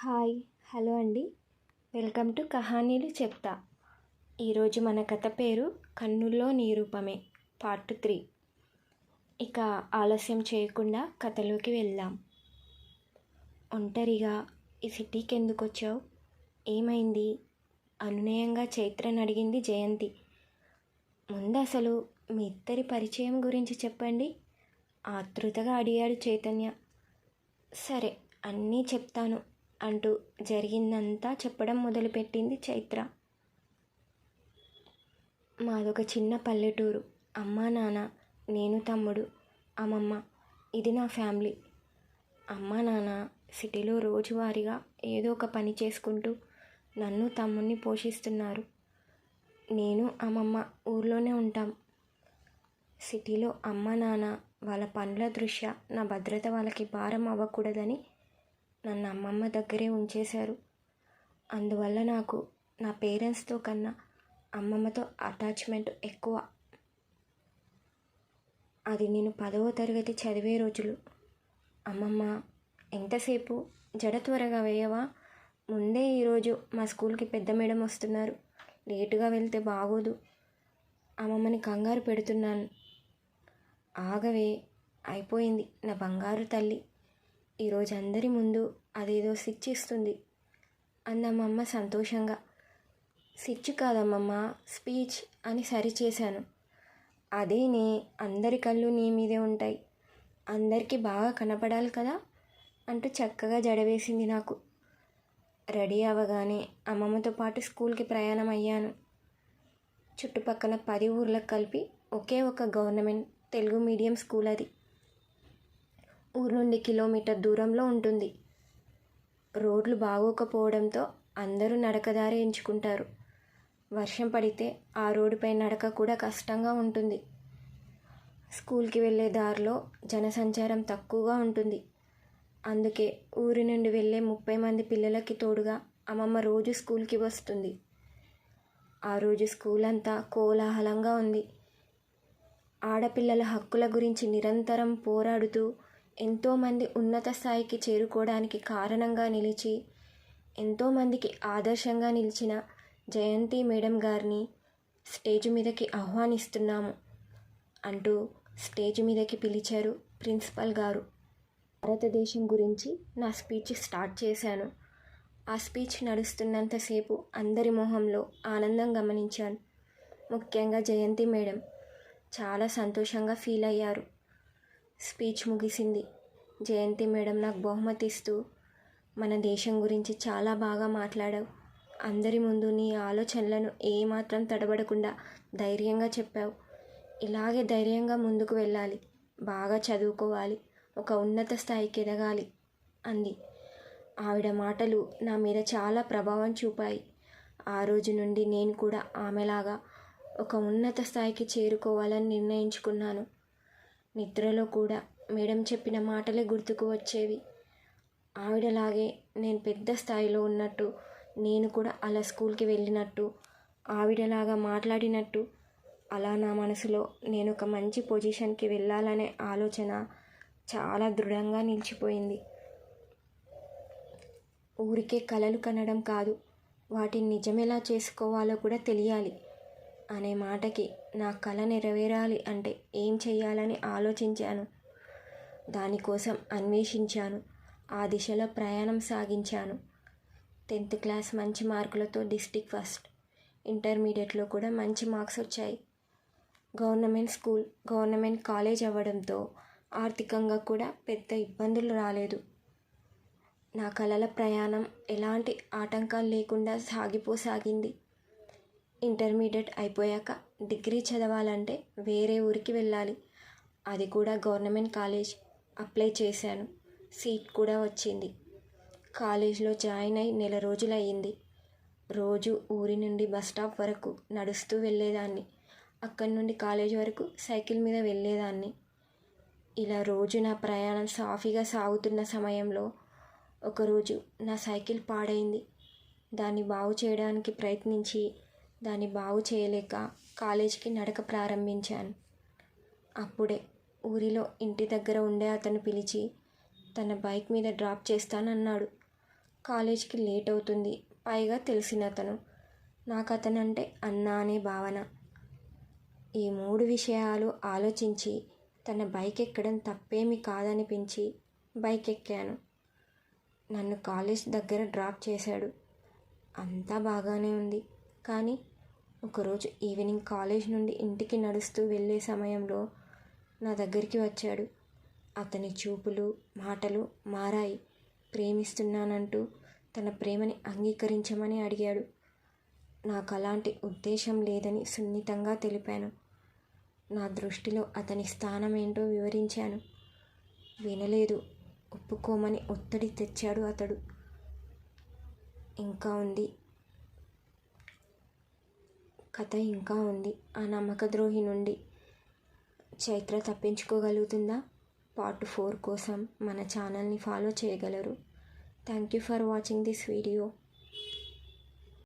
Hi hello అండి. Welcome to కహానీలు చెప్తా. ఈరోజు మన కథ పేరు కన్నుల్లో నిరూపమే పార్ట్ త్రీ. ఇక ఆలస్యం చేయకుండా కథలోకి వెళ్దాం. ఒంటరిగా ఈ సిటీకి ఎందుకు వచ్చావు ఏమైంది? అనునయంగా చైత్రని అడిగింది జయంతి. ముందు అసలు మీ ఇద్దరి పరిచయం గురించి చెప్పండి. ఆతృతగా అడిగాడు చైతన్య. సరే అన్నీ చెప్తాను. అంటూ జరిగిందంతా చెప్పడం మొదలుపెట్టింది చైత్ర. మాదొక చిన్న పల్లెటూరు. అమ్మా నాన్న నేను తమ్ముడు అమ్మమ్మ. ఇది నా ఫ్యామిలీ. అమ్మా నాన్న సిటీలో రోజువారీగా ఏదో ఒక పని చేసుకుంటూ నన్ను తమ్ముణ్ణి పోషిస్తున్నారు. నేను అమ్మమ్మ ఊర్లోనే ఉంటాం. సిటీలో అమ్మ నాన్న వాళ్ళ పనుల దృష్ట్యా నా భద్రత వాళ్ళకి భారం అవ్వకూడదని నన్ను అమ్మమ్మ దగ్గరే ఉంచేశారు. అందువల్ల నాకు నా పేరెంట్స్తో కన్నా అమ్మమ్మతో అటాచ్మెంట్ ఎక్కువ. అది నేను పదవ తరగతి చదివే రోజులు. అమ్మమ్మ ఎంతసేపు? జడ త్వరగా వేయవా? ముందే ఈరోజు మా స్కూల్కి పెద్ద మేడం వస్తున్నారు. లేటుగా వెళ్తే బాగోదు. అమ్మమ్మని కంగారు పెడుతున్నాను. ఆగవే అయిపోయింది నా బంగారు తల్లి. ఈరోజు అందరి ముందు అదేదో సిచ్ ఇస్తుంది. అందమ్మమ్మ సంతోషంగా సిచ్ కాదమ్మమ్మ స్పీచ్ అని సరిచేశాను. అదే నే అందరి కళ్ళు నీ మీదే ఉంటాయి. అందరికీ బాగా కనపడాలి కదా అంటూ చక్కగా జడవేసింది నాకు. రెడీ అవ్వగానే అమ్మమ్మతో పాటు స్కూల్కి ప్రయాణం అయ్యాను. చుట్టుపక్కల పది ఊర్లకు కలిపి ఒకే ఒక గవర్నమెంట్ తెలుగు మీడియం స్కూల్ అది. ఊరు నుండి కిలోమీటర్ దూరంలో ఉంటుంది. రోడ్లు బాగోకపోవడంతో అందరూ నడకదారి ఎంచుకుంటారు. వర్షం పడితే ఆ రోడ్డుపై నడక కూడా కష్టంగా ఉంటుంది. స్కూల్కి వెళ్ళే దారిలో జనసంచారం తక్కువగా ఉంటుంది. అందుకే ఊరి నుండి వెళ్ళే ముప్పై మంది పిల్లలకి తోడుగా అమ్మమ్మ రోజు స్కూల్కి వస్తుంది. ఆ రోజు స్కూల్ అంతా కోలాహలంగా ఉంది. ఆడపిల్లల హక్కుల గురించి నిరంతరం పోరాడుతూ ఎంతోమంది ఉన్నత స్థాయికి చేరుకోవడానికి కారణంగా నిలిచి ఎంతోమందికి ఆదర్శంగా నిలిచిన జయంతి మేడం గారిని స్టేజ్ మీదకి ఆహ్వానిస్తున్నాము అంటూ స్టేజ్ మీదకి పిలిచారు ప్రిన్సిపల్ గారు. భారతదేశం గురించి నా స్పీచ్ స్టార్ట్ చేశాను. ఆ స్పీచ్ నడుస్తున్నంతసేపు అందరి మొహంలో ఆనందం గమనించాను. ముఖ్యంగా జయంతి మేడం చాలా సంతోషంగా ఫీల్ అయ్యారు. స్పీచ్ ముగిసింది. జయంతి మేడం నాకు బహుమతి ఇస్తూ మన దేశం గురించి చాలా బాగా మాట్లాడావు. అందరి ముందు నీ ఆలోచనలను ఏమాత్రం తడబడకుండా ధైర్యంగా చెప్పావు. ఇలాగే ధైర్యంగా ముందుకు వెళ్ళాలి. బాగా చదువుకోవాలి. ఒక ఉన్నత స్థాయికి ఎదగాలి అంది. ఆవిడ మాటలు నా మీద చాలా ప్రభావం చూపాయి. ఆ రోజు నుండి నేను కూడా ఆమెలాగా ఒక ఉన్నత స్థాయికి చేరుకోవాలని నిర్ణయించుకున్నాను. నిద్రలో కూడా మేడం చెప్పిన మాటలే గుర్తుకు వచ్చేవి. ఆవిడలాగే నేను పెద్ద స్థాయిలో ఉన్నట్టు నేను కూడా అలా స్కూల్కి వెళ్ళినట్టు ఆవిడలాగా మాట్లాడినట్టు అలా నా మనసులో నేను ఒక మంచి పొజిషన్కి వెళ్ళాలనే ఆలోచన చాలా దృఢంగా నిలిచిపోయింది. ఊరికే కలలు కనడం కాదు వాటిని నిజమెలా చేసుకోవాలో కూడా తెలియాలి. అనే మాటకి నా కళ నెరవేరాలి అంటే ఏం చేయాలని ఆలోచించాను. దానికోసం అన్వేషించాను. ఆ దిశలో ప్రయాణం సాగించాను. టెన్త్ క్లాస్ మంచి మార్కులతో డిస్టిక్ ఫస్ట్. ఇంటర్మీడియట్లో కూడా మంచి మార్క్స్ వచ్చాయి. గవర్నమెంట్ స్కూల్ గవర్నమెంట్ కాలేజ్ అవ్వడంతో ఆర్థికంగా కూడా పెద్ద ఇబ్బందులు రాలేదు. నా కళల ప్రయాణం ఎలాంటి ఆటంకాలు లేకుండా సాగిపోసాగింది. ఇంటర్మీడియట్ అయిపోయాక డిగ్రీ చదవాలంటే వేరే ఊరికి వెళ్ళాలి. అది కూడా గవర్నమెంట్ కాలేజ్ అప్లై చేశాను. సీట్ కూడా వచ్చింది. కాలేజ్లో జాయిన్ అయి నెల రోజులు అయ్యింది రోజు ఊరి నుండి బస్ స్టాప్ వరకు నడుస్తూ వెళ్ళేదాన్ని. అక్కడి నుండి కాలేజ్ వరకు సైకిల్ మీద వెళ్ళేదాన్ని. ఇలా రోజు నా ప్రయాణం సాఫీగా సాగుతున్న సమయంలో ఒకరోజు నా సైకిల్ పాడైంది. దాన్ని బాగు చేయడానికి ప్రయత్నించి దాన్ని బాగు చేయలేక కాలేజీకి నడక ప్రారంభించాను. అప్పుడే ఊరిలో ఇంటి దగ్గర ఉండే అతను పిలిచి తన బైక్ మీద డ్రాప్ చేస్తానన్నాడు. కాలేజ్కి లేట్ అవుతుంది పైగా తెలిసిన అతను. నాకు అతనంటే అన్న అనే భావన. ఈ మూడు విషయాలు ఆలోచించి తన బైక్ ఎక్కడం తప్పేమీ కాదనిపించి బైక్ ఎక్కాను నన్ను కాలేజ్ దగ్గర డ్రాప్ చేశాడు. అంతా బాగానే ఉంది. కానీ ఒకరోజు ఈవినింగ్ కాలేజ్ నుండి ఇంటికి నడుస్తూ వెళ్ళే సమయంలో నా దగ్గరికి వచ్చాడు. అతని చూపులు మాటలు మారాయి. ప్రేమిస్తున్నానంటూ తన ప్రేమని అంగీకరించమని అడిగాడు. నాకు అలాంటి ఉద్దేశం లేదని సున్నితంగా తెలిపాను. నా దృష్టిలో అతని స్థానం ఏంటో వివరించాను. వినలేదు. ఒప్పుకోమని ఒత్తిడి తెచ్చాడు అతడు. ఇంకా ఉంది. కథ ఇంకా ఉంది. ఆ నమ్మక ద్రోహి నుండి చైత్ర తప్పించుకోగలుగుతుందా? పార్ట్ ఫోర్ కోసం మన ఛానల్ని ఫాలో చేయగలరు. Thank you for watching this video.